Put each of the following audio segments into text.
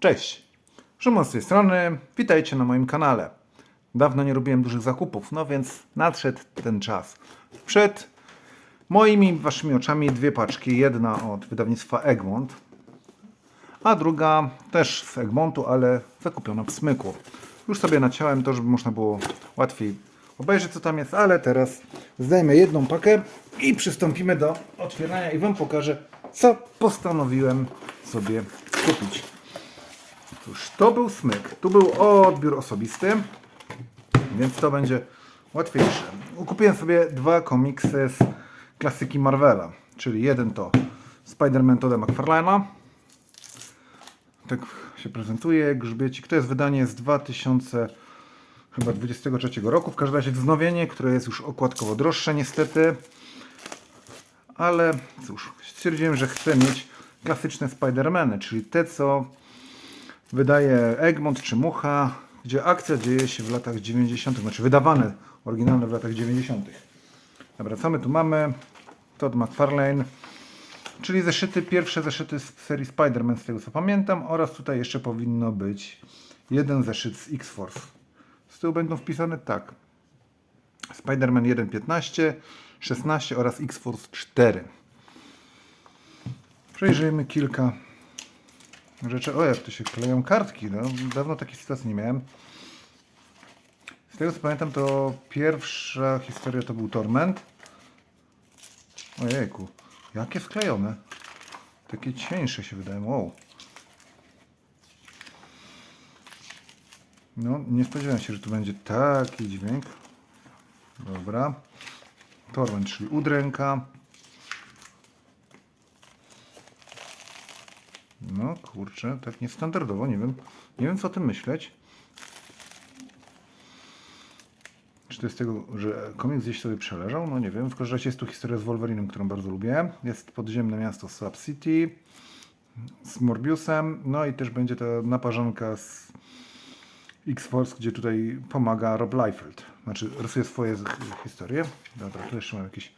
Cześć! Szymon z tej strony, witajcie na moim kanale. Dawno nie robiłem dużych zakupów, no więc nadszedł ten czas. Przed moimi waszymi oczami dwie paczki. Jedna od wydawnictwa Egmont, a druga też z Egmontu, ale zakupiona w Smyku. Już sobie naciąłem to, żeby można było łatwiej obejrzeć co tam jest, ale teraz zdejmę jedną pakę i przystąpimy do otwierania i Wam pokażę, co postanowiłem sobie kupić. Cóż, to był smyk. Tu był odbiór osobisty, więc to będzie łatwiejsze. Kupiłem sobie dwa komiksy z klasyki Marvela, czyli jeden to Spider-Man Toda McFarlane'a. Tak się prezentuje, grzbiecik. To jest wydanie z 2023 roku. W każdym razie wznowienie, które jest już okładkowo droższe niestety. Ale cóż, stwierdziłem, że chcę mieć klasyczne Spider-Many, czyli te, co wydaje Egmont czy Mucha, gdzie akcja dzieje się w latach 90., znaczy wydawane oryginalne w latach 90. Dobra, co my tu mamy? Todd McFarlane, czyli zeszyty, pierwsze zeszyty z serii Spider-Man, z tego co pamiętam, oraz tutaj jeszcze powinno być jeden zeszyt z X-Force. Z tyłu będą wpisane tak. Spider-Man 1.15, 16 oraz X-Force 4. Przejrzyjmy kilka rzeczy. O, jak to się kleją kartki. No, dawno takiej sytuacji nie miałem. Z tego co pamiętam, to pierwsza historia to był Torment. Ojejku, jakie sklejone. Takie cieńsze się wydają. Wow. No, nie spodziewałem się, że tu będzie taki dźwięk. Dobra. Torment, czyli udręka. No kurczę, tak niestandardowo, nie wiem. Nie wiem co o tym myśleć. Czy to jest tego, że komiks gdzieś sobie przeleżał? No nie wiem. W każdym razie jest tu historia z Wolverinem, którą bardzo lubię. Jest podziemne miasto Sub City z Morbiusem. No i też będzie ta naparzanka z X-Force, gdzie tutaj pomaga Rob Liefeld. Znaczy rysuje swoje historie. Dobra, tu jeszcze mam jakieś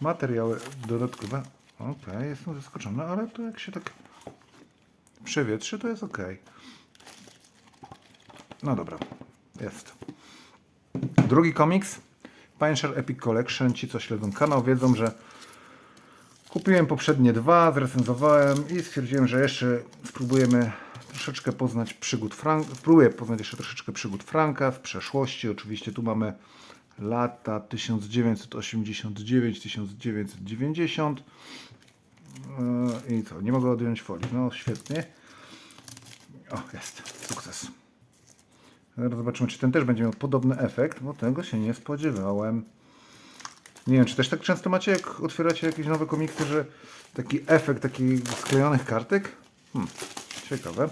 materiały dodatkowe. Okej, jestem zaskoczony, ale to jak się tak przewietrzy, to jest ok. No dobra, jest. Drugi komiks, Punisher Epic Collection. Ci, co śledzą kanał, wiedzą, że kupiłem poprzednie dwa, zrecenzowałem i stwierdziłem, że jeszcze spróbujemy troszeczkę poznać przygód Franka. Spróbuję poznać jeszcze troszeczkę przygód Franka w przeszłości. Oczywiście tu mamy lata 1989-1990. Yy, I co, nie mogę odjąć folii. No świetnie. O, jest. Sukces. Zaraz zobaczymy, czy ten też będzie miał podobny efekt, bo tego się nie spodziewałem. Nie wiem, czy też tak często macie, jak otwieracie jakieś nowe komiksy, że taki efekt takich sklejonych kartek? Hmm, ciekawe.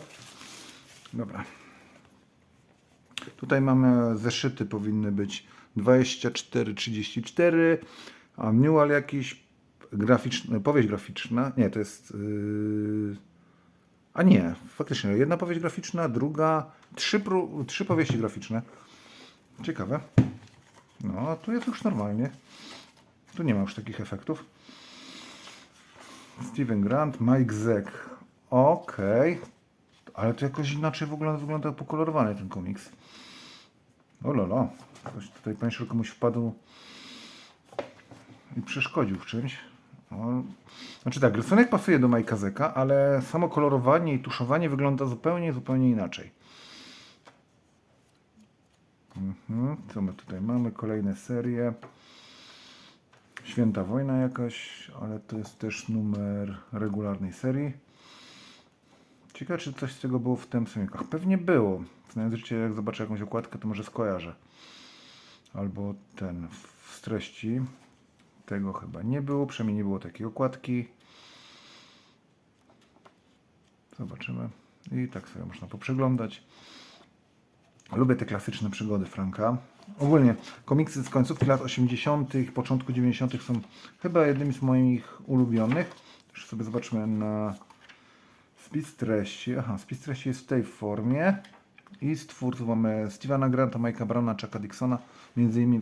Dobra. Tutaj mamy zeszyty, powinny być 24-34, a manual jakiś, graficzny, powieść graficzna, nie, to jest... Yy... A nie, faktycznie, jedna powieść graficzna, druga, trzy, trzy powieści graficzne. Ciekawe. No, tu jest już normalnie. Tu nie ma już takich efektów. Steven Grant, Mike Zeck. Okej. Ale to jakoś inaczej w ogóle wygląda pokolorowany ten komiks. O lala. Ktoś tutaj Punisher komuś wpadł i przeszkodził w czymś. O, Znaczy tak, rysunek pasuje do Majka Zeka, ale samo kolorowanie i tuszowanie wygląda zupełnie, zupełnie inaczej. Mhm, co my tutaj mamy? Kolejne serie. Święta Wojna jakaś, ale to jest też numer regularnej serii. Ciekawe, czy coś z tego było w tym samikach. Pewnie było. Znając życie, jak zobaczę jakąś okładkę, to może skojarzę. Albo ten w treści. Tego chyba nie było, przynajmniej nie było takiej okładki. Zobaczymy. I tak sobie można poprzeglądać. Lubię te klasyczne przygody Franka. Ogólnie komiksy z końcówki lat 80., początku 90. są chyba jednymi z moich ulubionych. Już sobie zobaczmy na spis treści. Aha, spis treści jest w tej formie. I z twórców mamy Stevena Granta, Mike'a Browna, Chucka Dixona, między innymi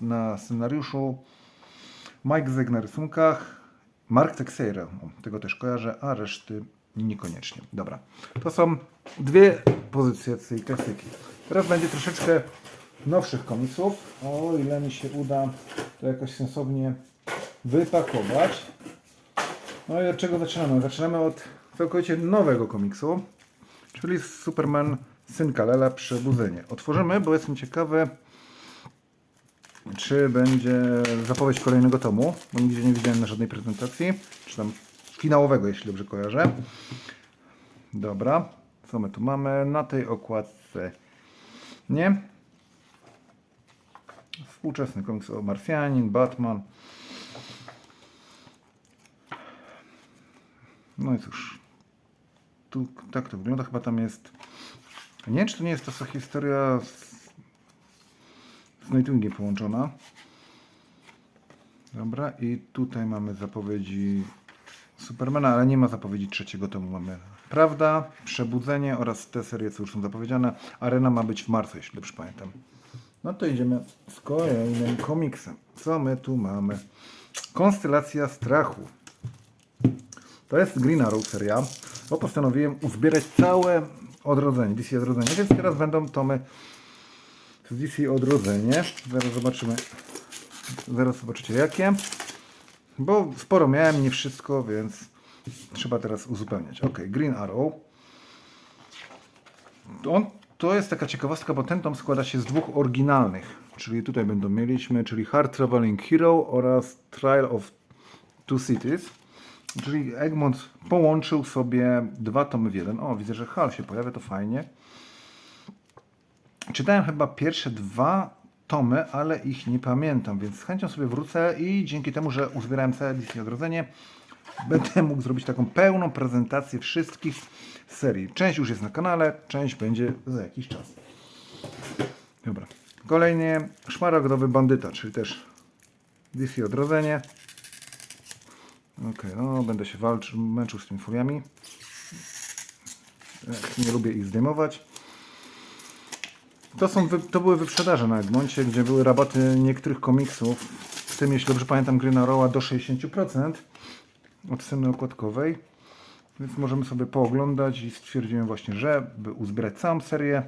na scenariuszu. Mike Zeg na rysunkach, Mark Texeira, o, tego też kojarzę, a reszty niekoniecznie. Dobra, to są dwie pozycje tej klasyki. Teraz będzie troszeczkę nowszych komiksów, o ile mi się uda to jakoś sensownie wypakować. No i od czego zaczynamy? Zaczynamy od całkowicie nowego komiksu, czyli Superman Syn Kalela Przebudzenie. Otworzymy, bo jestem ciekawy, czy będzie zapowiedź kolejnego tomu, bo nigdzie nie widziałem na żadnej prezentacji, czy tam finałowego, jeśli dobrze kojarzę. Dobra, co my tu mamy na tej okładce? Nie? Współczesny komiks o Marsjanin, Batman. No i cóż, tu tak to wygląda, chyba tam jest... Nie wiem, czy to nie jest ta historia z, z Nightwingiem połączona. Dobra, i tutaj mamy zapowiedzi Supermana, ale nie ma zapowiedzi trzeciego tomu. Mamy Prawda, Przebudzenie oraz te serie, co już są zapowiedziane. Arena ma być w marcu, jeśli dobrze pamiętam. No to idziemy z kolejnym komiksem. Co my tu mamy? Konstelacja strachu. To jest Green Arrow seria, bo postanowiłem uzbierać całe odrodzenie, DC Odrodzenie, więc teraz będą tomy z DC Odrodzenie. Zaraz zobaczymy, zaraz zobaczycie jakie. Bo sporo miałem, nie wszystko, więc trzeba teraz uzupełniać. Ok, Green Arrow. On, to jest taka ciekawostka, bo ten tom składa się z dwóch oryginalnych. Czyli tutaj będą mieliśmy, czyli Hard Traveling Hero oraz Trial of Two Cities. Czyli Egmont połączył sobie dwa tomy w jeden. O, widzę, że Hal się pojawia, to fajnie. Czytałem chyba pierwsze dwa tomy, ale ich nie pamiętam, więc z chęcią sobie wrócę i dzięki temu, że uzbierałem całe Disney Odrodzenie, będę mógł zrobić taką pełną prezentację wszystkich serii. Część już jest na kanale, część będzie za jakiś czas. Dobra. Kolejnie Szmaragdowy Bandyta, czyli też DC Odrodzenie. Ok, no będę się walczył, męczył z tymi furiami. Tak, Nie lubię ich zdejmować. To, są, wy- to były wyprzedaże na Egmoncie, gdzie były rabaty niektórych komiksów, w tym, jeśli dobrze pamiętam, Green Arrowa do 60% od ceny okładkowej. Więc możemy sobie pooglądać i stwierdziłem właśnie, że by uzbierać całą serię,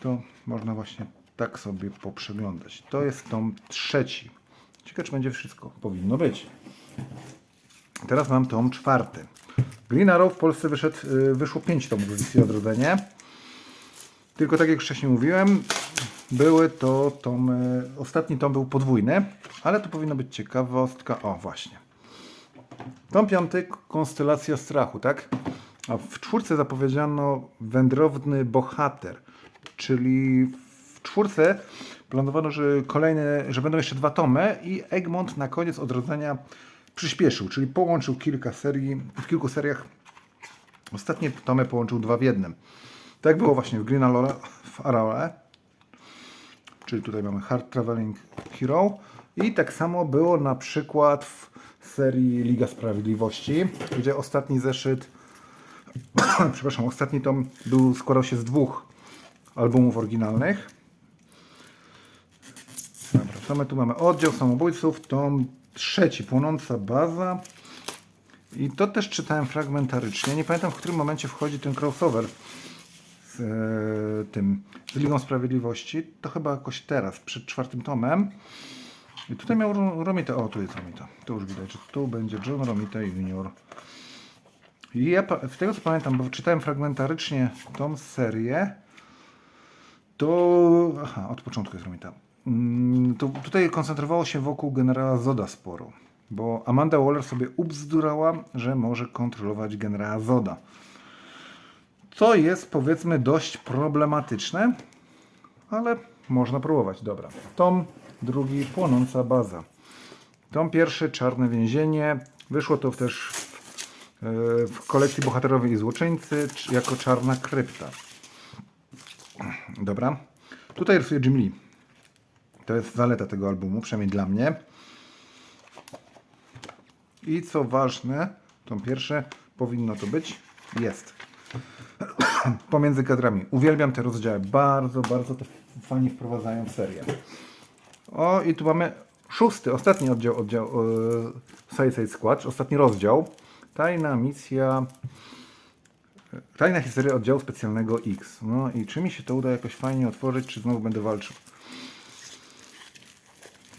to można właśnie tak sobie poprzeglądać. To jest tom trzeci. Ciekawe, czy będzie wszystko. Powinno być. Teraz mam tom czwarty. Green Arrow w Polsce wyszedł, y, wyszło 5 tomów z DC Odrodzenie. Tylko tak jak wcześniej mówiłem, były to tomy, ostatni tom był podwójny, ale to powinno być ciekawostka. O, właśnie. Tom piąty, Konstelacja Strachu, tak? A w czwórce zapowiedziano Wędrowny Bohater, czyli w czwórce planowano, że kolejne, że będą jeszcze dwa tomy i Egmont na koniec odrodzenia przyspieszył, czyli połączył kilka serii, w kilku seriach ostatnie tomy połączył dwa w jednym. Tak było właśnie w Green Arrow, w Arrow, czyli tutaj mamy Hard Traveling Hero i tak samo było na przykład w serii Liga Sprawiedliwości, gdzie ostatni zeszyt przepraszam, ostatni tom był, składał się z dwóch albumów oryginalnych. Dobra, co my tu mamy? Oddział Samobójców, tom trzeci, Płonąca Baza. I to też czytałem fragmentarycznie. Nie pamiętam, w którym momencie wchodzi ten crossover z e, tym, z Ligą Sprawiedliwości. To chyba jakoś teraz, przed czwartym tomem. I tutaj miał Ro- Romita. O, tu jest Romita. To już widać, że tu będzie John Romita Jr. I ja z tego co pamiętam, bo czytałem fragmentarycznie tą serię, to. Aha, od początku jest Romita. Mm, To tutaj koncentrowało się wokół generała Zoda sporo, bo Amanda Waller sobie ubzdurała, że może kontrolować generała Zoda. Co jest powiedzmy dość problematyczne, ale można próbować. Dobra. Tom drugi, Płonąca Baza. Tom pierwszy, Czarne Więzienie. Wyszło to też w, e, kolekcji Bohaterowie i Złoczyńcy czy jako Czarna Krypta. Dobra. Tutaj rysuje Jim Lee. To jest zaleta tego albumu, przynajmniej dla mnie. I co ważne, tom pierwsze powinno to być. Jest. Pomiędzy kadrami. Uwielbiam te rozdziały. Bardzo, bardzo to fani wprowadzają w serię. O, i tu mamy szósty, ostatni oddział, oddział e, Suicide Squad, ostatni rozdział. Tajna misja. Tajna historia oddziału specjalnego X. No i czy mi się to uda jakoś fajnie otworzyć, czy znowu będę walczył?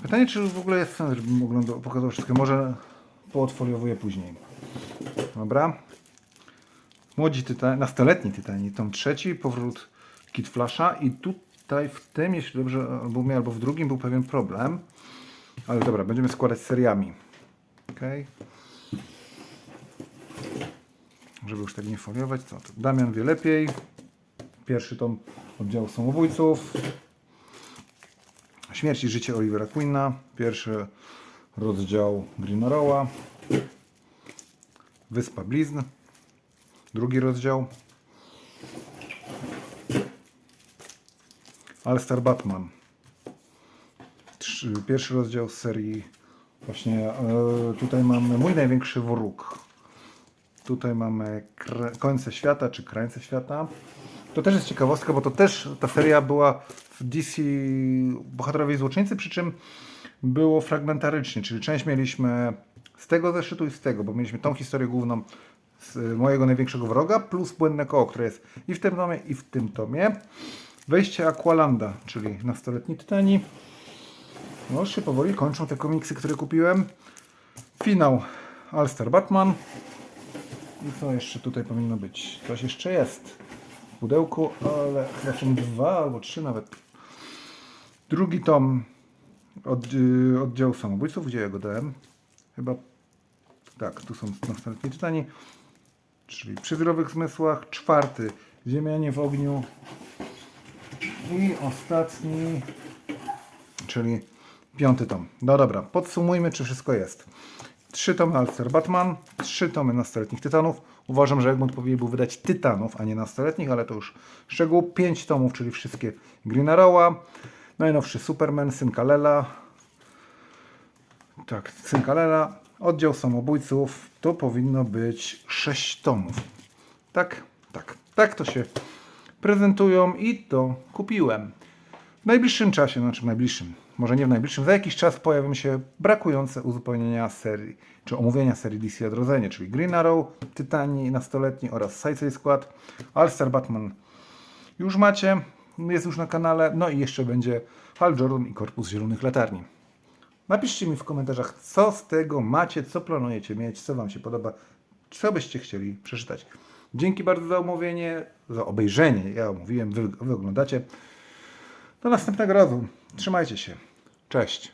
Pytanie, czy w ogóle jest sens, żebym oglądał, pokazał wszystko. Może poodfoliowuję później. Dobra. Młodzi tytani, nastoletni tytani, tom trzeci, powrót Kid Flasha i tutaj w tym, jeśli dobrze był albo w drugim był pewien problem. Ale dobra, będziemy składać seriami. Okej. Żeby już tak nie foliować, co to? Damian wie lepiej. Pierwszy tom oddziału samobójców. Śmierć i życie Olivera Queena. Pierwszy rozdział Green Arrowa. Wyspa Blizn. Drugi rozdział. All-Star Batman. Pierwszy rozdział z serii właśnie e, tutaj mamy Mój Największy Wróg. Tutaj mamy Końce Świata, czy Krańce Świata. To też jest ciekawostka, bo to też ta seria była w DC Bohaterowie i Złoczyńcy, przy czym było fragmentarycznie, czyli część mieliśmy z tego zeszytu i z tego, bo mieliśmy tą historię główną z mojego największego wroga, plus Błędne Koło, które jest i w tym tomie, i w tym tomie. Wejście Aqualanda, czyli nastoletni Tytani. No się powoli kończą te komiksy, które kupiłem. Finał All-Star Batman. I co jeszcze tutaj powinno być? Coś jeszcze jest w pudełku, ale chyba są dwa albo trzy nawet. Drugi tom od, y, oddziału samobójców, gdzie ja go dałem. Chyba tak, tu są następni tytani. Czyli przy zdrowych zmysłach. Czwarty, Ziemianie w ogniu. I ostatni, czyli piąty tom. No dobra, podsumujmy, czy wszystko jest. Trzy tomy Alster Batman, trzy tomy Nastoletnich Tytanów. Uważam, że Egmont powinien był wydać Tytanów, a nie Nastoletnich, ale to już szczegół. Pięć tomów, czyli wszystkie Green Arrow'a. Najnowszy Superman, Syn Kalela. Tak, Syn Kalela. Oddział Samobójców. To powinno być sześć tomów. Tak, tak, tak to się prezentują i to kupiłem. W najbliższym czasie, znaczy w najbliższym, może nie w najbliższym, za jakiś czas pojawią się brakujące uzupełnienia serii, czy omówienia serii DC Odrodzenie, czyli Green Arrow, Tytani nastoletni oraz Suicide Squad, All-Star Batman już macie, jest już na kanale, no i jeszcze będzie Hal Jordan i Korpus Zielonych Latarni. Napiszcie mi w komentarzach, co z tego macie, co planujecie mieć, co Wam się podoba, co byście chcieli przeczytać. Dzięki bardzo za omówienie, za obejrzenie. Ja omówiłem, wy, wy oglądacie. Do następnego razu. Trzymajcie się. Cześć.